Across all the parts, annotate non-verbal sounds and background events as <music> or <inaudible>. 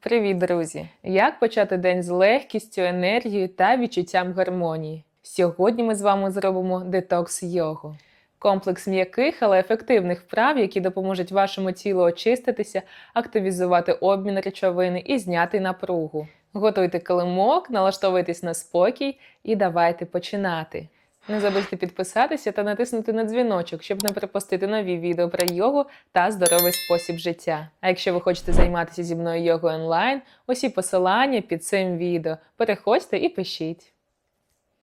Привіт, друзі! Як почати день з легкістю, енергією та відчуттям гармонії? Сьогодні ми з вами зробимо детокс йогу. Комплекс м'яких, але ефективних вправ, які допоможуть вашому тілу очиститися, активізувати обмін речовини і зняти напругу. Готуйте килимок, налаштовуйтесь на спокій і давайте починати. Не забудьте підписатися та натиснути на дзвіночок, щоб не пропустити нові відео про йогу та здоровий спосіб життя. А якщо ви хочете займатися зі мною йогою онлайн, усі посилання під цим відео. Переходьте і пишіть.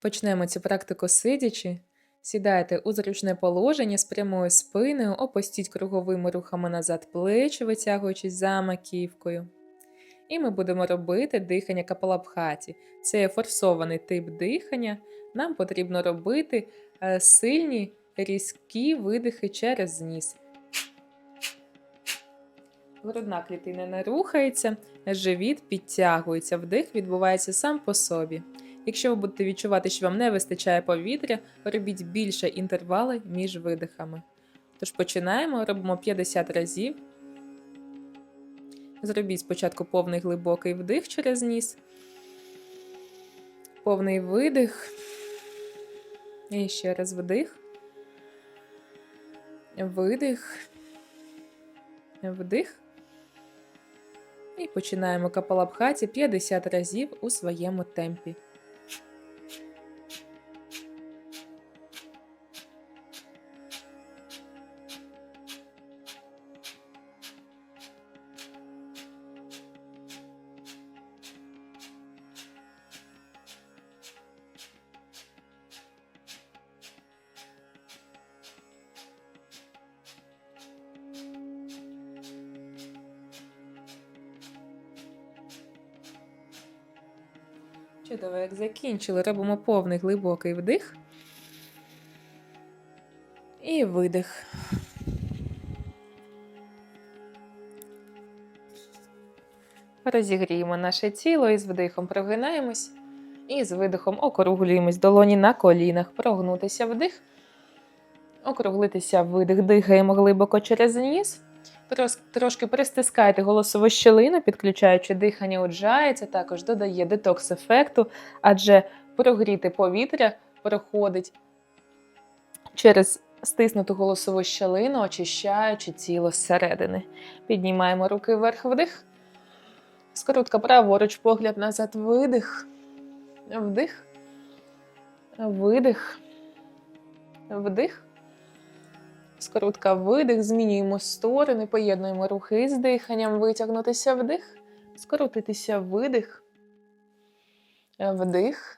Почнемо цю практику сидячи. Сідайте у зручне положення з прямою спиною, опустіть круговими рухами назад плечі, витягуючись за маківкою. І ми будемо робити дихання капалабхаті. Це є форсований тип дихання. Нам потрібно робити е, сильні різкі видихи через ніс. Грудна клітина не рухається, живіт підтягується, вдих відбувається сам по собі. Якщо ви будете відчувати, що вам не вистачає повітря, робіть більше інтервали між видихами. Тож починаємо, робимо 50 разів. Зробіть спочатку повний глибокий вдих через ніс, повний видих. І ще раз вдих. Видих. Вдих. І починаємо капалабхаті 50 разів у своєму темпі. Чудово, як закінчили, робимо повний глибокий вдих. І видих. Розігріємо наше тіло і з вдихом прогинаємось. І з видихом округлюємось долоні на колінах. Прогнутися вдих. Округлитися видих. Дихаємо глибоко через ніс. Трошки пристискайте голосову щелину, підключаючи дихання уджає. Це також додає детокс ефекту, адже прогріти повітря проходить через стиснуту голосову щелину, очищаючи тіло зсередини. Піднімаємо руки вверх вдих. Скоротка праворуч, погляд назад, видих. Вдих. Видих. Вдих. Скоротка видих, змінюємо сторони, поєднуємо рухи з диханням, витягнутися вдих, скоротитися видих, вдих,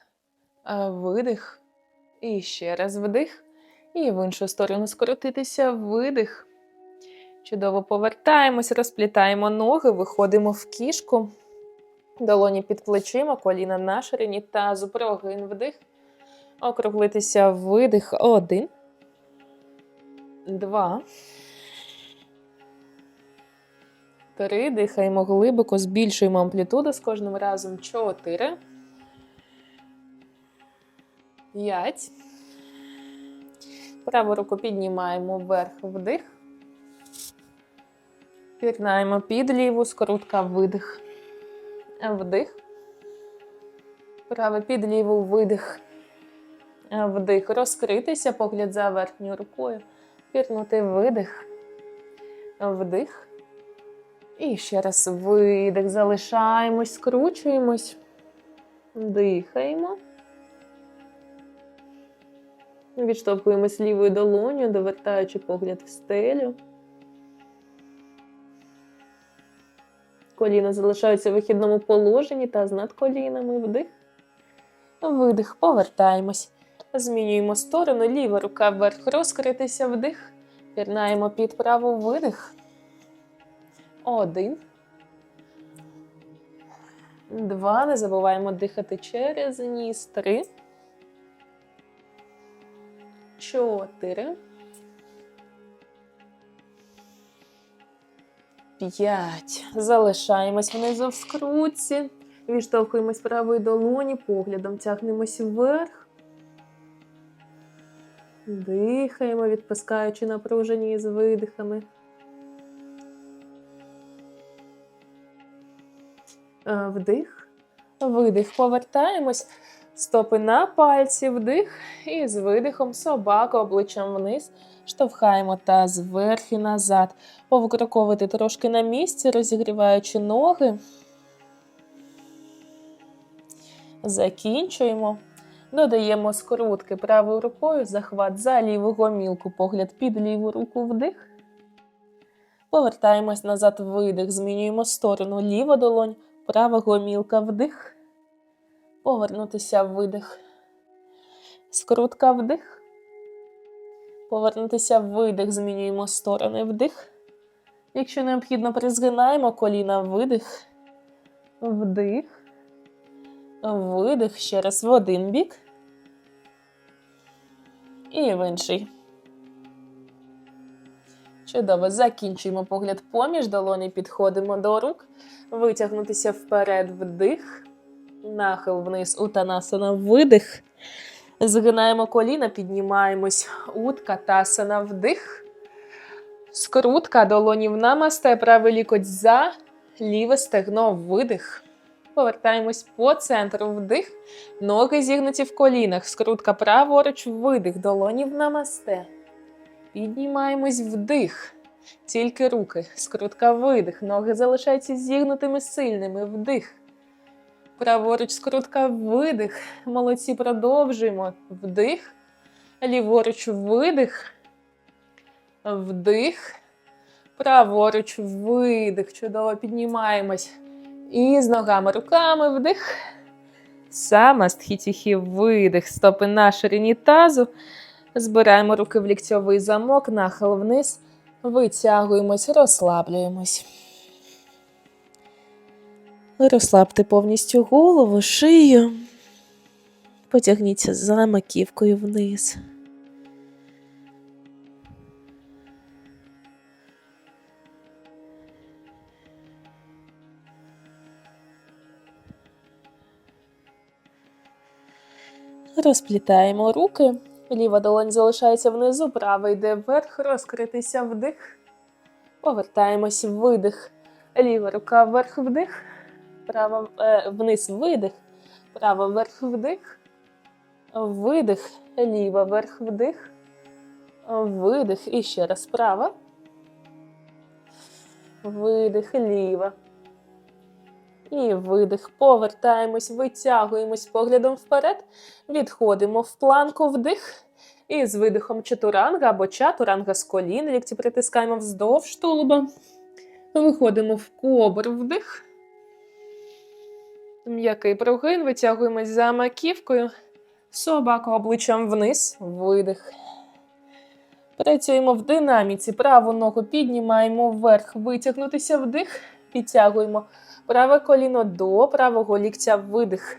видих. І ще раз вдих. І в іншу сторону скоротитися видих. Чудово повертаємось, розплітаємо ноги, виходимо в кішку. Долоні під плечима, коліна на ширині тазу, прогин вдих. Округлитися видих. Один два. Три. Дихаємо глибоко, збільшуємо амплітуду з кожним разом. Чотири. П'ять. Праву руку піднімаємо вверх вдих. Пірнаємо під ліву, скоротка видих. Вдих. Праве під ліву видих. Вдих. Розкритися, погляд за верхньою рукою. Пірнути видих, вдих. І ще раз видих. Залишаємось, скручуємось, дихаємо. Відштовхуємось лівою долоню, довертаючи погляд в стелю. Коліна залишаються в вихідному положенні та з над колінами. Вдих. Видих. Повертаємось. Змінюємо сторону, ліва рука вверх, розкритися вдих. Пірнаємо під праву видих. Один. Два. Не забуваємо дихати через ніс. Три. Чотири. П'ять. Залишаємось внизу в скрутці. Відштовхуємось правої долоні, поглядом тягнемось вверх. Дихаємо, відпускаючи напружені з видихами. Е, Вдих, видих. Повертаємось. Стопи на пальці, вдих. І з видихом собаку обличчям вниз. Штовхаємо таз вверх назад. Повикроковувати трошки на місці, розігріваючи ноги. Закінчуємо. Додаємо скрутки правою рукою, захват за ліву гомілку, погляд під ліву руку вдих. Повертаємось назад, видих, змінюємо сторону. Ліва долонь, права гомілка вдих. Повернутися видих. Скрутка вдих. Повернутися видих, змінюємо сторони вдих. Якщо необхідно, призгинаємо коліна видих. Вдих. Видих ще раз в один бік. І в інший. Чудово. Закінчуємо погляд поміж долоні, підходимо до рук. Витягнутися вперед вдих. Нахил вниз утанасана видих. Згинаємо коліна, піднімаємось. Утка тасана вдих. Скрутка долонів намасте, правий лікоть за, ліве стегно видих. Повертаємось по центру вдих. Ноги зігнуті в колінах. Скрутка праворуч, видих. Долонів намасте. Піднімаємось вдих. Тільки руки. Скрутка видих. Ноги залишаються зігнутими сильними. Вдих. Праворуч скрутка видих. Молодці, продовжуємо. Вдих. Ліворуч видих. Вдих. Праворуч видих. Чудово піднімаємось. І з ногами руками вдих. Самастхітіхі видих. Стопи на ширині тазу. Збираємо руки в ліктьовий замок, нахил вниз. Витягуємось, розслаблюємось. Розслабте повністю голову, шию. Потягніться за маківкою вниз. Розплітаємо руки. Ліва долонь залишається внизу, права йде вверх, розкритися вдих. Повертаємось видих. Ліва рука вверх вдих. Права е, вниз видих. Права вверх вдих. Видих. Ліва вверх вдих. Видих. І ще раз права. Видих, ліва. І видих. Повертаємось, витягуємось поглядом вперед. Відходимо в планку вдих. І з видихом чатуранга або чатуранга з колін. Лікті притискаємо вздовж тулуба. Виходимо в кобр вдих. М'який прогин. Витягуємось за маківкою. Собака обличчям вниз. Видих. Працюємо в динаміці. Праву ногу піднімаємо вверх. Витягнутися вдих. Підтягуємо. Праве коліно до правого ліктя видих.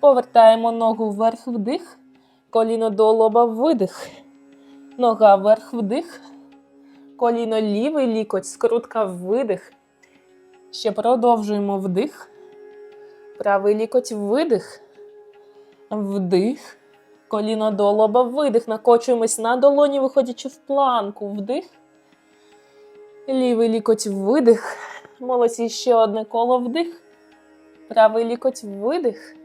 Повертаємо ногу вверх вдих. Коліно до лоба видих. Нога вверх вдих. Коліно лівий лікоть, скрутка видих. Ще продовжуємо вдих. Правий лікоть видих. Вдих. Коліно до лоба видих. Накочуємось на долоні, виходячи в планку. Вдих. Лівий лікоть видих. Молодці ще одне коло вдих. Правий лікоть видих.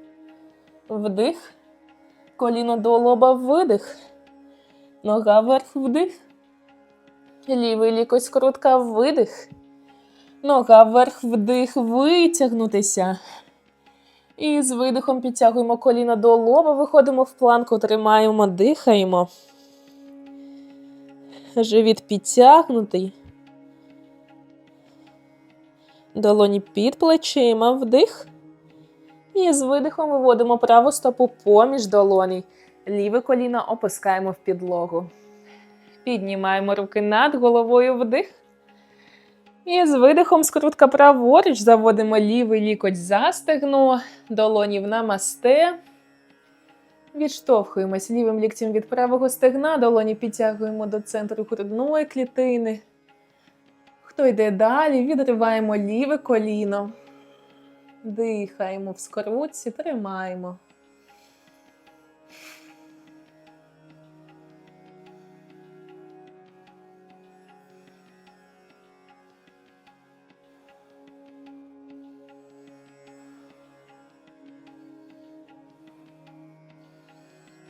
Вдих. Коліно до лоба видих. Нога вверх вдих. Лівий лікоть скрутка видих. Нога вверх вдих. Витягнутися. І з видихом підтягуємо коліна до лоба, виходимо в планку, тримаємо, дихаємо. Живіт підтягнутий. Долоні під плечима, вдих. І з видихом виводимо праву стопу поміж долоні. Ліве коліно опускаємо в підлогу. Піднімаємо руки над головою вдих. І з видихом скрутка праворуч заводимо лівий лікоть за стегно, долоні в намасте. Відштовхуємось лівим ліктем від правого стегна, долоні підтягуємо до центру грудної клітини. Хто йде далі, відриваємо ліве коліно. Дихаємо в скорутці, тримаємо.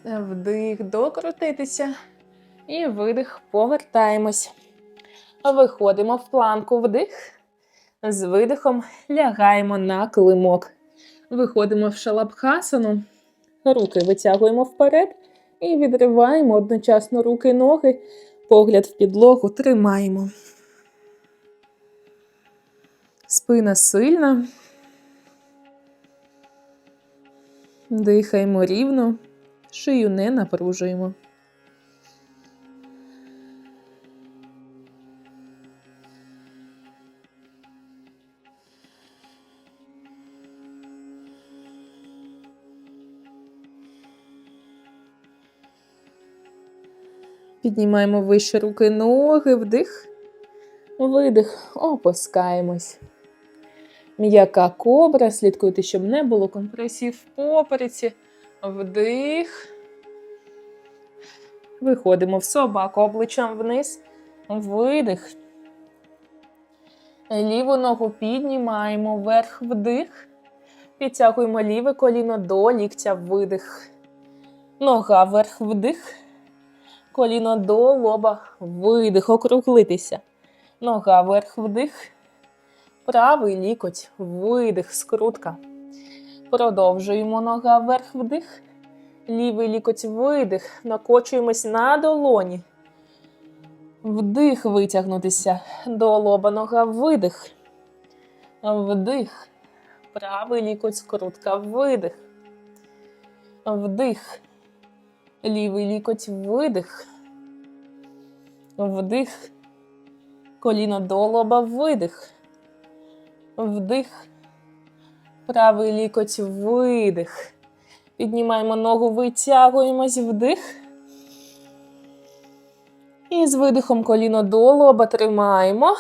Вдих, докрутитися і видих, повертаємось. Виходимо в планку вдих. З видихом лягаємо на килимок. Виходимо в шалабхасану. Руки витягуємо вперед і відриваємо одночасно руки і ноги. Погляд в підлогу тримаємо. Спина сильна. Дихаємо рівно, шию не напружуємо. Піднімаємо вище руки, ноги, вдих, видих, опускаємось. М'яка кобра, слідкуйте, щоб не було компресії в попереці. Вдих. Виходимо в собаку обличчям вниз. Видих. Ліву ногу піднімаємо вверх вдих. Підтягуємо ліве коліно до ліктя видих. Нога вверх вдих. Коліно до лоба видих. Округлитися. Нога вверх вдих. Правий лікоть, видих, скрутка. Продовжуємо нога вверх вдих. Лівий лікоть видих. Накочуємось на долоні. Вдих витягнутися. До лоба нога видих. Вдих. Правий лікоть, скрутка, видих. Вдих. Лівий лікоть видих. Вдих. Коліно до лоба видих. Вдих. Правий лікоть видих. Піднімаємо ногу, витягуємось вдих. І з видихом коліно до лоба тримаємо.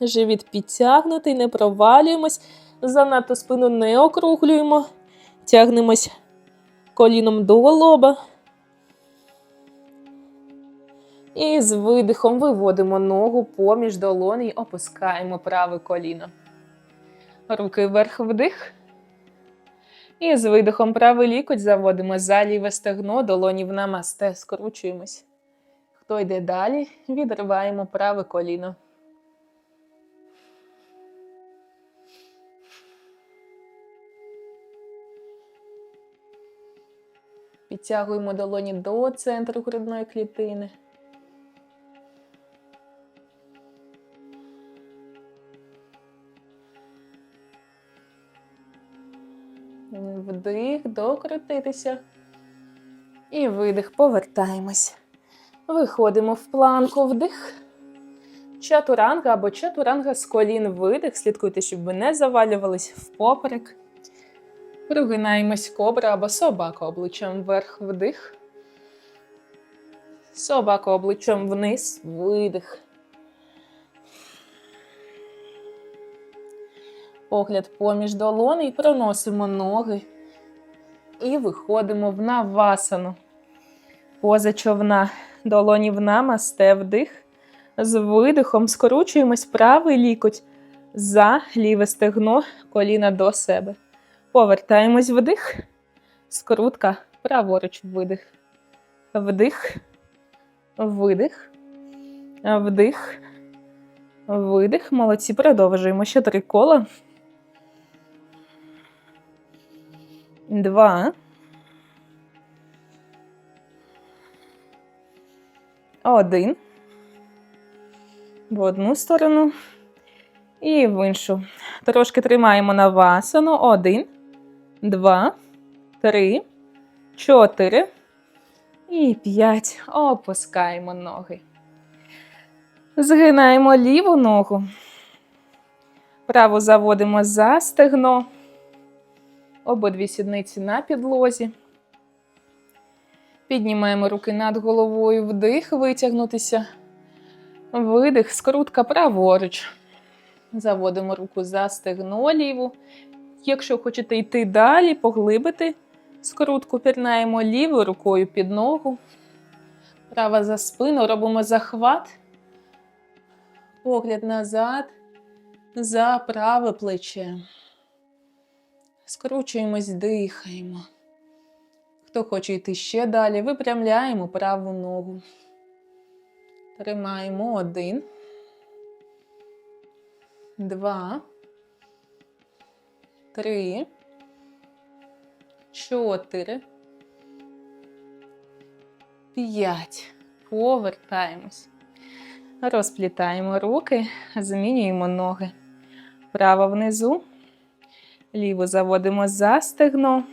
Живіт підтягнутий, не провалюємось. Занадто спину не округлюємо. Тягнемось коліном до лоба. І з видихом виводимо ногу поміж долоні і опускаємо праве коліно. Руки вверх вдих. І з видихом правий лікоть заводимо за ліве стегно, долоні в намасте, скручуємось. Хто йде далі, відриваємо праве коліно. Підтягуємо долоні до центру грудної клітини. Докрутитися. І видих, повертаємось. Виходимо в планку, вдих. Чатуранга або чатуранга з колін видих. Слідкуйте, щоб ви не завалювались в поперек. Прогинаємось кобра або собака обличчям вверх вдих. Собака обличчям вниз, видих. Погляд поміж долони і проносимо ноги. І виходимо в навасану. Поза човна. Долоні в намасте, вдих. З видихом скручуємось правий лікоть за ліве стегно, коліна до себе. Повертаємось вдих. Скрутка, праворуч видих. Вдих. Видих. Вдих. Видих. Молодці. Продовжуємо ще три кола. Два. Один. В одну сторону. І в іншу. Трошки тримаємо на васану. Один, два, три, чотири і п'ять. Опускаємо ноги. Згинаємо ліву ногу. Праву заводимо за стегно. Обидві сідниці на підлозі. Піднімаємо руки над головою, вдих, витягнутися. Видих, скрутка праворуч. Заводимо руку за стегно ліву. Якщо хочете йти далі, поглибити скрутку, пірнаємо лівою рукою під ногу. Права за спину, робимо захват. Погляд назад, за праве плече. Скручуємось, дихаємо. Хто хоче йти ще далі, випрямляємо праву ногу. Тримаємо один, два, три, чотири, п'ять. Повертаємось. Розплітаємо руки, змінюємо ноги. Право внизу, ліву заводимо за стегно.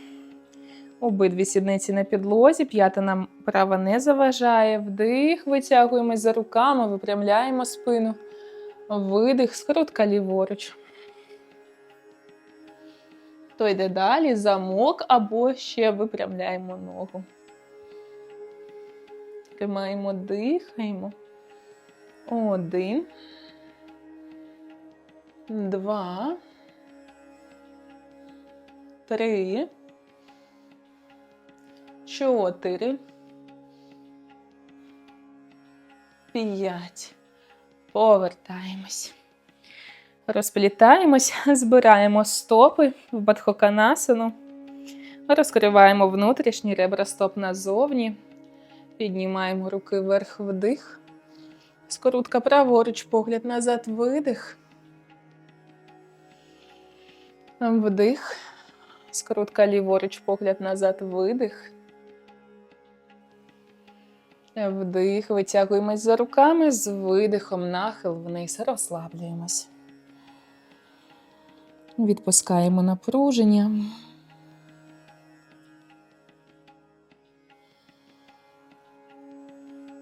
Обидві сідниці на підлозі, п'ята нам права не заважає. Вдих, витягуємось за руками, випрямляємо спину. Видих, скрутка ліворуч. То йде далі, замок або ще випрямляємо ногу. Тримаємо, дихаємо. Один. Два. Три. Чотири. П'ять. Повертаємось. Розплітаємось, <laughs> збираємо стопи в бадхоканасану. Розкриваємо внутрішні ребра стоп назовні. Піднімаємо руки вверх вдих. Скорутка праворуч, погляд назад, видих. Вдих. Скорутка ліворуч, погляд назад, видих. Вдих, витягуємось за руками, з видихом, нахил вниз, розслаблюємось. Відпускаємо напруження.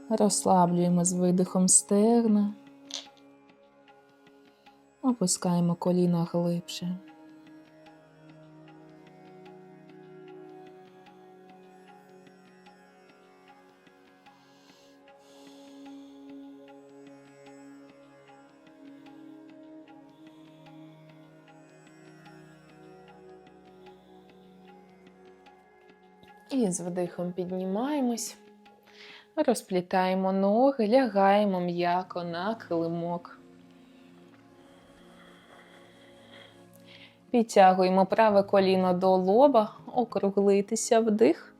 Розслаблюємо з видихом стегна. Опускаємо коліна глибше. І з вдихом піднімаємось, розплітаємо ноги, лягаємо м'яко на килимок. Підтягуємо праве коліно до лоба, округлитися вдих.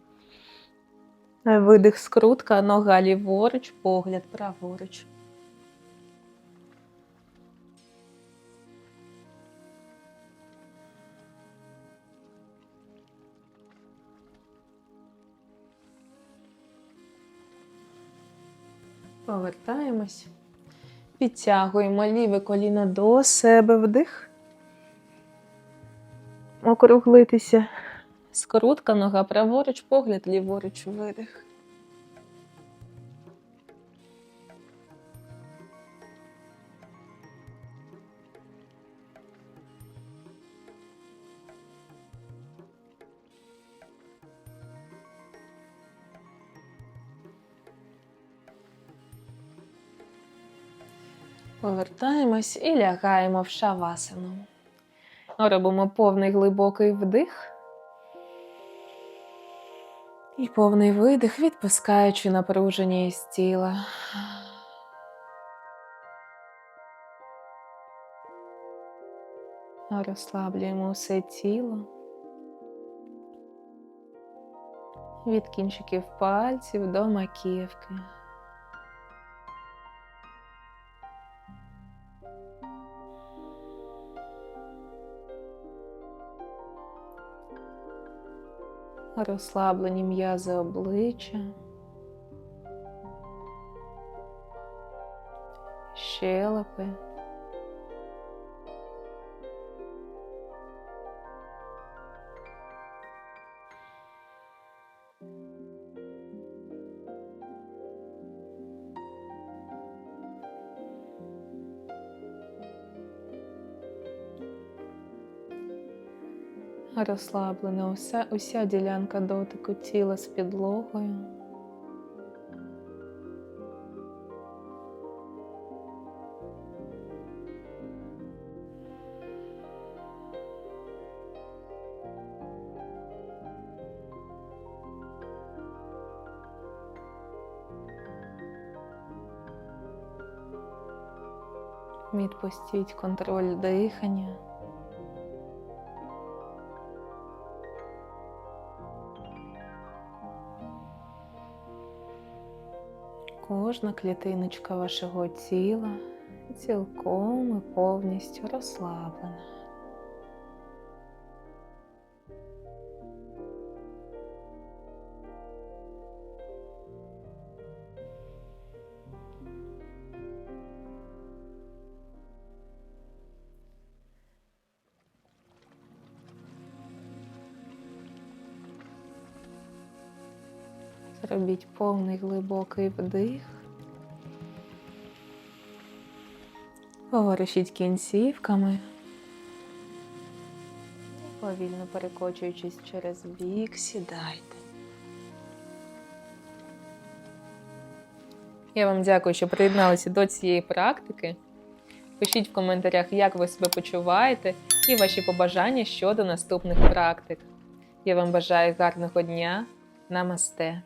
Видих скрутка, нога ліворуч, погляд праворуч. Повертаємось. Підтягуємо ліве коліно до себе вдих. Округлитися. Скрутка, нога праворуч, погляд ліворуч, видих. Повертаємось і лягаємо в шавасану. Робимо повний глибокий вдих. І повний видих, відпускаючи напруження із тіла. Розслаблюємо усе тіло. Від кінчиків пальців до маківки. Розслаблені м'язи обличчя, щелепи. Розслаблена уся, уся ділянка дотику тіла з підлогою. Відпустіть контроль дихання. Кожна клітиночка вашого тіла цілком і повністю розслаблена. Зробіть повний глибокий вдих. Поворушіть кінцівками. Повільно перекочуючись через бік, сідайте. Я вам дякую, що приєдналися до цієї практики. Пишіть в коментарях, як ви себе почуваєте, і ваші побажання щодо наступних практик. Я вам бажаю гарного дня. Намасте.